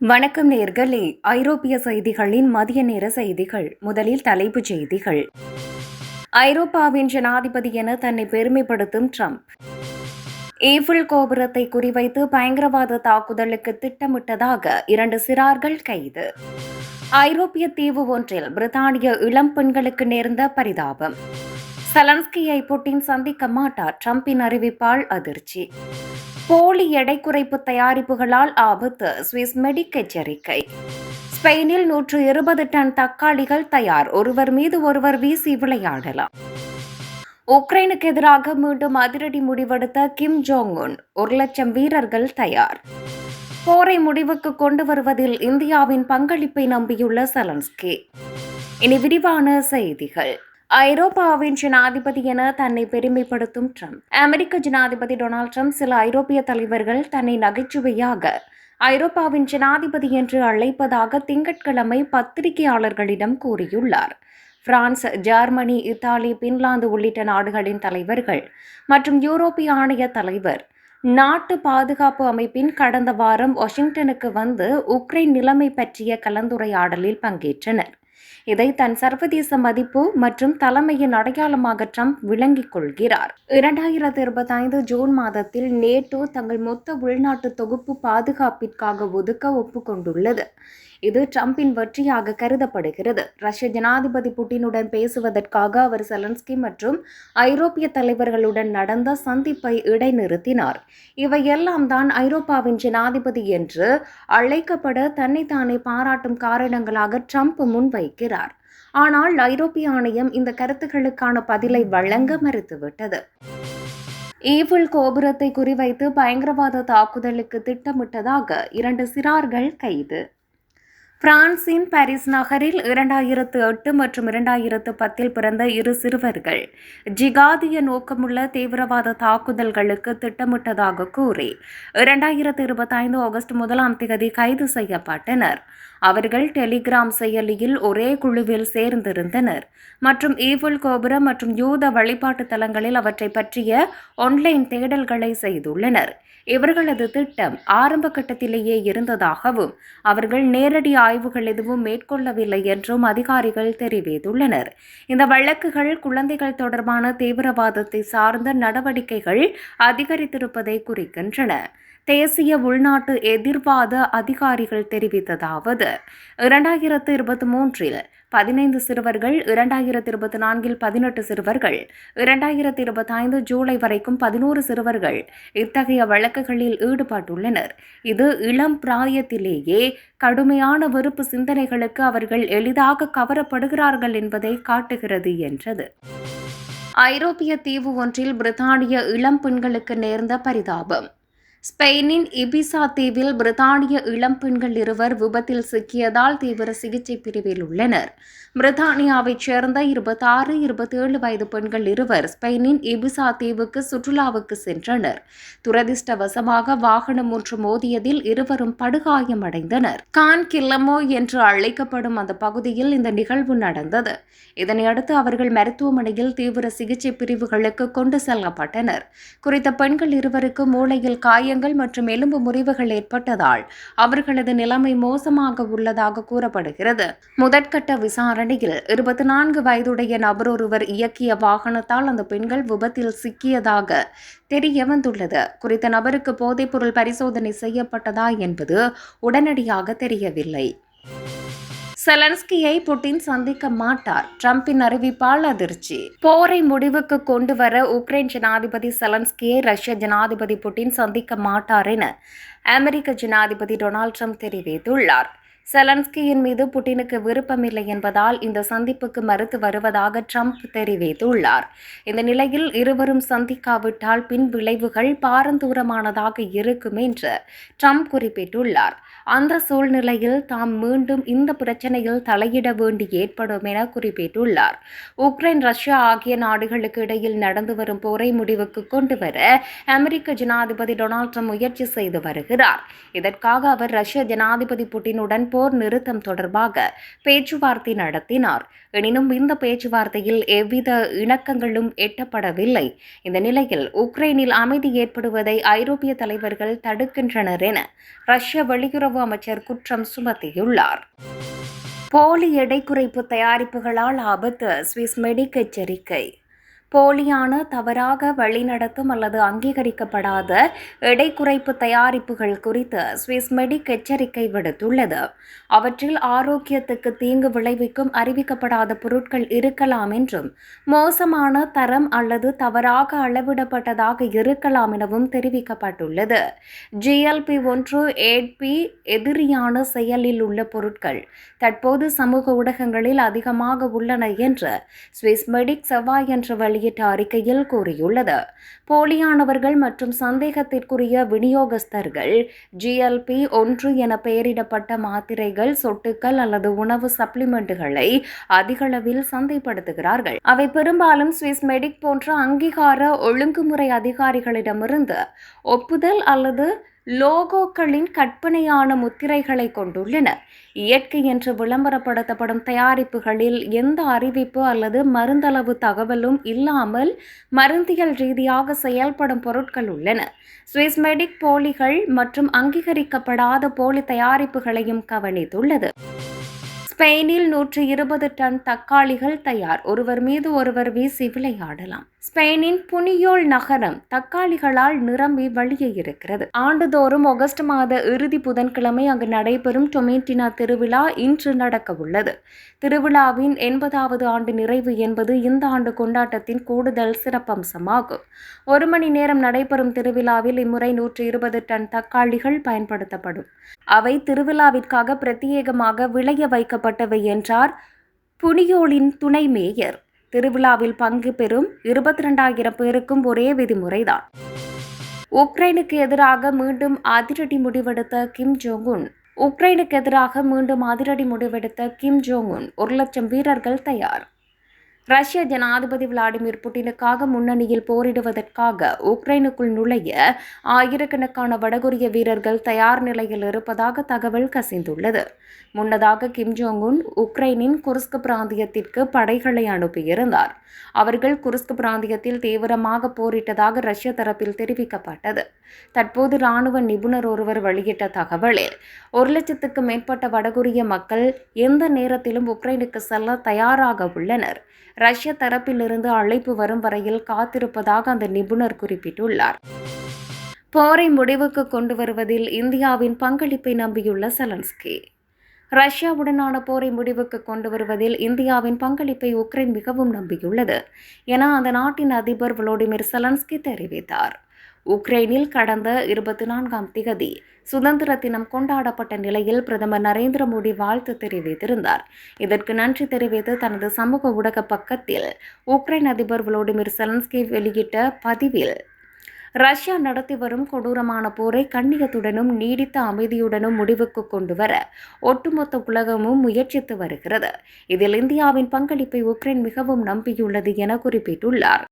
வணக்கம் நேர்களே. ஐரோப்பிய செய்திகளின் மதிய நேர செய்திகள். முதலில் தலைப்புச் செய்திகள். ஐரோப்பாவின் ஜனாதிபதி என தன்னை பெருமைப்படுத்தும் ட்ரம்ப். ஈஃபில் கோபுரத்தை குறிவைத்து பயங்கரவாத தாக்குதலுக்கு திட்டமிட்டதாக இரண்டு சிறார்கள் கைது. ஐரோப்பிய தீவு ஒன்றில் பிரித்தானிய இளம் பெண்களுக்கு நேர்ந்த பரிதாபம். சலன்ஸ்கியை புட்டின் சந்திக்க மாட்டார் ட்ரம்பின் அறிவிப்பால் அதிர்ச்சி. போலி எடை குறைப்பு தயாரிப்புகளால் ஆபத்து. சுவிஸ் மெடிக் எச்சரிக்கை. ஸ்பெயினில் நூற்று இருபது டன் தக்காளிகள் தயார். ஒருவர் மீது ஒருவர் வீசி விளையாடலாம். உக்ரைனுக்கு எதிராக மீண்டும் அதிரடி முடிவெடுத்த கிம் ஜோங் உன் ஒரு லட்சம் வீரர்கள் தயார். போரை முடிவுக்கு கொண்டு வருவதில் இந்தியாவின் பங்களிப்பை நம்பியுள்ள செலன்ஸ்கி. இனி விரிவான செய்திகள். ஐரோப்பாவின் ஜனாதிபதி என தன்னை பெருமைப்படுத்தும் ட்ரம்ப். அமெரிக்க ஜனாதிபதி டொனால்ட் ட்ரம்ப் சில ஐரோப்பிய தலைவர்கள் தன்னை நகைச்சுவையாக ஐரோப்பாவின் ஜனாதிபதி என்று அழைப்பதாக திங்கட்கிழமை பத்திரிகையாளர்களிடம் கூறியுள்ளார். பிரான்ஸ் ஜெர்மனி இத்தாலி பின்லாந்து உள்ளிட்ட நாடுகளின் தலைவர்கள் மற்றும் யூரோப்பிய ஆணைய தலைவர் நாட்டு பாதுகாப்பு அமைப்பின் கடந்த வாரம் வாஷிங்டனுக்கு வந்து உக்ரைன் நிலைமை பற்றிய கலந்துரையாடலில் பங்கேற்றனர். இதை தன் சர்வதேச மதிப்பு மற்றும் தலைமையின் அடையாளமாக ட்ரம்ப் விளங்கிக் கொள்கிறார். இரண்டாயிரத்தி இருபத்தி ஐந்து ஜூன் மாதத்தில் நேட்டோ தங்கள் மொத்த உள்நாட்டு தொகுப்பு பாதுகாப்பிற்காக ஒதுக்க ஒப்புக்கொண்டுள்ளது இது ட்ரம்பின் வெற்றியாக கருதப்படுகிறது. ரஷ்ய ஜனாதிபதி புட்டினுடன் பேசுவதற்காக அவர் செலன்ஸ்கி மற்றும் ஐரோப்பிய தலைவர்களுடன் நடந்த சந்திப்பை இடைநிறுத்தினார். இவையெல்லாம் தான் ஐரோப்பாவின் ஜனாதிபதி என்று அழைக்கப்பட தன்னைத்தானே பாராட்டும் காரணங்களாக ட்ரம்ப் முன்வைக்கிறார். ஆனால் ஐரோப்பிய ஆணையம் இந்த கருத்துக்களுக்கான பதிலை வழங்க மறுத்துவிட்டது. ஈஃபில் கோபுரத்தை குறிவைத்து பயங்கரவாத தாக்குதலுக்கு திட்டமிட்டதாக இரண்டு சிறார்கள் கைது. பிரான்சின் பாரிஸ் நகரில் இரண்டாயிரத்து எட்டு மற்றும் இரண்டாயிரத்து பத்தில் பிறந்த இரு சிறுவர்கள் ஜிகாதிய நோக்கமுள்ள தீவிரவாத தாக்குதல்களுக்கு திட்டமிட்டதாக கூறி இரண்டாயிரத்து இருபத்தைந்து ஆகஸ்ட் முதலாம் தேதி கைது செய்யப்பட்டனர். அவர்கள் டெலிகிராம் செயலியில் ஒரே குழுவில் சேர்ந்திருந்தனர். மற்றும் ஈவுல் கோபுரம் மற்றும் யூத வழிபாட்டு தலங்களில் அவற்றை பற்றிய ஒன்லைன் தேடல்களை செய்துள்ளனர். இவர்களது திட்டம் ஆரம்ப கட்டத்திலேயே இருந்ததாகவும் அவர்கள் நேரடியாக ஆய்வுகள் எதுவும் மேற்கொள்ளவில்லை என்றும் அதிகாரிகள் தெரிவித்துள்ளனர். இந்த வழக்குகள் குழந்தைகள் தொடர்பான தீவிரவாதத்தை சார்ந்த நடவடிக்கைகள் அதிகரித்திருப்பதை குறிக்கின்றன. தேசிய உள்நாட்டு எதிர்வாத அதிகாரிகள் தெரிவித்ததாவது இரண்டாயிரத்து இருபத்தி மூன்றில் பதினைந்து சிறுவர்கள் இரண்டாயிரத்தி இருபத்தி நான்கில் பதினெட்டு சிறுவர்கள் இரண்டாயிரத்தி இருபத்தி ஐந்து ஜூலை வரைக்கும் பதினோரு சிறுவர்கள் இத்தகைய வழக்குகளில் ஈடுபட்டுள்ளனர். இது இளம் பிராயத்திலேயே கடுமையான வெறுப்பு சிந்தனைகளுக்கு அவர்கள் எளிதாக கவரப்படுகிறார்கள் என்பதை காட்டுகிறது என்றது. ஐரோப்பிய தீவு ஒன்றில் பிரித்தானிய இளம் பெண்களுக்கு நேர்ந்த பரிதாபம். ஸ்பெயினின் இபிசா தீவில் பிரித்தானிய இளம் பெண்கள் இருவர் விபத்தில் சிக்கியதால் தீவிர சிகிச்சை பிரிவில் உள்ளனர். பிரித்தானியாவைச் சேர்ந்த இருபத்தாறு இருபத்தேழு வயது பெண்கள் இருவர் ஸ்பெயினின் இபிசா தீவுக்கு சுற்றுலாவுக்கு சென்றனர். துரதிர்ஷ்டவசமாக வாகனம் ஒன்று மோதியதில் இருவரும் படுகாயமடைந்தனர். கான் கில்லமோ என்று அழைக்கப்படும் அந்த பகுதியில் இந்த நிகழ்வு நடந்தது. இதனையடுத்து அவர்கள் மருத்துவமனையில் தீவிர சிகிச்சை பிரிவுகளுக்கு கொண்டு செல்லப்பட்டனர். குறித்த பெண்கள் இருவருக்கு மூளையில் காயங்கள் மற்றும் எலும்பு முறிவுகள் ஏற்பட்டதால் அவர்களது நிலைமை மோசமாக உள்ளதாக கூறப்படுகிறது. முதற்கட்ட விசாரணையில் இருபத்தி நான்கு வயதுடைய நபர் ஒருவர் இயக்கிய வாகனத்தால் அந்த பெண்கள் விபத்தில் சிக்கியதாக தெரிய வந்துள்ளது. குறித்த நபருக்கு போதைப்பொருள் பரிசோதனை செய்யப்பட்டதா என்பது உடனடியாக தெரியவில்லை. செலன்ஸ்கியை புட்டின் சந்திக்க மாட்டார். ட்ரம்பின் அறிவிப்பால் அதிர்ச்சி. போரை முடிவுக்கு கொண்டு வர உக்ரைன் ஜனாதிபதி செலன்ஸ்கியை ரஷ்ய ஜனாதிபதி புட்டின் சந்திக்க மாட்டார் என அமெரிக்க ஜனாதிபதி டொனால்ட் ட்ரம்ப் தெரிவித்துள்ளார். செலன்ஸ்கியின் மீது புட்டினுக்கு விருப்பமில்லை என்பதால் இந்த சந்திப்புக்கு மறுத்து வருவதாக ட்ரம்ப் தெரிவித்துள்ளார். இந்த நிலையில் இருவரும் சந்திக்காவிட்டால் பின் விளைவுகள் பாரந்தூரமானதாக இருக்கும் என்று ட்ரம்ப் குறிப்பிட்டுள்ளார். அந்த சூழ்நிலையில் தாம் மீண்டும் இந்த பிரச்சனையில் தலையிட வேண்டி ஏற்படும் என குறிப்பிட்டுள்ளார். உக்ரைன் ரஷ்யா ஆகிய நாடுகளுக்கு இடையில் நடந்து வரும் போரை முடிவுக்கு கொண்டு வர அமெரிக்க ஜனாதிபதி டொனால்ட் ட்ரம்ப் முயற்சி செய்து வருகிறார். இதற்காக அவர் ரஷ்ய ஜனாதிபதி புட்டினுடன் போர் நிறுத்தம் தொடர்பாக பேச்சுவார்த்தை நடத்தினார். எனினும் இந்த பேச்சுவார்த்தையில் எவ்வித இணக்கங்களும் எட்டப்படவில்லை. இந்த நிலையில் உக்ரைனில் அமைதி ஏற்படுவதை ஐரோப்பிய தலைவர்கள் தடுக்கின்றனர் என ரஷ்ய வெளியுறவு அமைச்சர் குற்றம் சுமத்தியுள்ளார். போலி எடை குறைப்பு தயாரிப்புகளால் ஆபத்து சுவிஸ் மெடிக் எச்சரிக்கை போலியான தவறாக வழிநடத்தும் அல்லது அங்கீகரிக்கப்படாத எடை குறைப்பு தயாரிப்புகள் குறித்து சுவிஸ் மெடிக் எச்சரிக்கை விடுத்துள்ளது. அவற்றில் ஆரோக்கியத்துக்கு தீங்கு விளைவிக்கும் அறிவிக்கப்படாத பொருட்கள் இருக்கலாம் என்றும் மோசமான தரம் அல்லது தவறாக அளவிடப்பட்டதாக இருக்கலாம் எனவும் தெரிவிக்கப்பட்டுள்ளது. ஜிஎல்பி ஒன்று ஏட்பி எதிரியான செயலில் உள்ள பொருட்கள் தற்போது சமூக ஊடகங்களில் அதிகமாக உள்ளன என்று சுவிஸ் மெடிக் செவ்வாய் என்ற வெளியிட்ட அறிக்கையில் கூறியுள்ளது. போலியானவர்கள் மற்றும் சந்தேகத்திற்குரிய விநியோகஸ்தர்கள் ஜிஎல்பி ஒன்று என பெயரிடப்பட்ட மாத்திரைகள் சொட்டுக்கள் அல்லது உணவு சப்ளிமெண்ட்டுகளை அதிகளவில் சந்தைப்படுத்துகிறார்கள். அவை பெரும்பாலும் சுவிஸ் மெடிக் போன்ற அங்கீகார ஒழுங்குமுறை அதிகாரிகளிடமிருந்து ஒப்புதல் அல்லது லோகோக்களின் கற்பனையான முத்திரைகளை கொண்டுள்ளன இயற்கை என்று விளம்பரப்படுத்தப்படும் தயாரிப்புகளில் எந்த அறிவிப்பு அல்லது மருந்தளவு தகவலும் இல்லாமல் மருந்தியல் ரீதியாக செயல்படும் பொருட்கள் உள்ளன. சுவிஸ் மெடிக் போலிகள் மற்றும் அங்கீகரிக்கப்படாத போலி தயாரிப்புகளையும் கவனித்துள்ளது. ஸ்பெயினில் நூற்றி இருபது டன் தக்காளிகள் தயார். ஒருவர் மீது ஒருவர் வீசி விளையாடலாம். ஸ்பெயினின் புனியோல் நகரம் தக்காளிகளால் நிரம்பி வழியே இருக்கிறது. ஆண்டுதோறும் ஆகஸ்ட் மாத இறுதி புதன்கிழமை அங்கு நடைபெறும் டொமேட்டினா திருவிழா இன்று நடக்க உள்ளது. திருவிழாவின் எண்பதாவது ஆண்டு நிறைவு என்பது இந்த ஆண்டு கொண்டாட்டத்தின் கூடுதல் சிறப்பம்சமாகும். ஒரு மணி நேரம் நடைபெறும் திருவிழாவில் இம்முறை நூற்றி இருபது டன் தக்காளிகள் பயன்படுத்தப்படும். அவை திருவிழாவிற்காக பிரத்யேகமாக விளைய வைக்கப்பட்டவை என்றார் புனியோலின் துணை மேயர். திருவிழாவில் பங்கு பெறும் இருபத்தி ரெண்டாயிரம் பேருக்கும் ஒரே விதிமுறைதான். உக்ரைனுக்கு எதிராக மீண்டும் அதிரடி முடிவெடுத்த கிம் ஜோங் உன் உக்ரைனுக்கு எதிராக மீண்டும் அதிரடி முடிவெடுத்த கிம் ஜோங் உன் ஒரு லட்சம் வீரர்கள் தயார். ரஷ்ய ஜனாதிபதி விளாடிமிர் புட்டினுக்காக முன்னணியில் போரிடுவதற்காக உக்ரைனுக்குள் நுழைய ஆயிரக்கணக்கான வடகொரிய வீரர்கள் தயார் நிலையில் இருப்பதாக தகவல் கசிந்துள்ளது. முன்னதாக கிம் ஜோங் உன் உக்ரைனின் குருஸ்க் பிராந்தியத்திற்கு படைகளை அனுப்பியிருந்தார். அவர்கள் குருஸ்க் பிராந்தியத்தில் தீவிரமாக போரிட்டதாக ரஷ்ய தரப்பில் தெரிவிக்கப்பட்டது. தற்போது ராணுவ நிபுணர் ஒருவர் வெளியிட்ட தகவலில் ஒரு லட்சத்துக்கு மேற்பட்ட வடகொரிய மக்கள் எந்த நேரத்திலும் உக்ரைனுக்கு செல்ல தயாராக உள்ளனர். ரஷ்ய தரப்பிலிருந்து அழைப்பு வரும் வரையில் காத்திருப்பதாக அந்த நிபுணர் குறிப்பிட்டுள்ளார். போரை முடிவுக்கு கொண்டு வருவதில் இந்தியாவின் பங்களிப்பை நம்பியுள்ள செலன்ஸ்கி. ரஷ்யாவுடனான போரை முடிவுக்கு கொண்டு வருவதில் இந்தியாவின் பங்களிப்பை உக்ரைன் மிகவும் நம்பியுள்ளது என அந்த நாட்டின் அதிபர் விளோடிமிர் செலன்ஸ்கி தெரிவித்தார். உக்ரைனில் கடந்த இருபத்தி நான்காம் திகதி சுதந்திர தினம் கொண்டாடப்பட்ட நிலையில் பிரதமர் நரேந்திர மோடி வாழ்த்து தெரிவித்திருந்தார். இதற்கு நன்றி தெரிவித்து தனது சமூக ஊடக பக்கத்தில் உக்ரைன் அதிபர் விளோடிமிர் செலன்ஸ்கி வெளியிட்ட பதிவில் ரஷ்யா நடத்தி வரும் கொடூரமான போரை கண்ணியத்துடனும் நீடித்த அமைதியுடனும் முடிவுக்கு கொண்டு வர ஒட்டுமொத்த உலகமும் முயற்சித்து வருகிறது. இதில் இந்தியாவின் பங்களிப்பை உக்ரைன் மிகவும் நம்பியுள்ளது என குறிப்பிட்டுள்ளார்.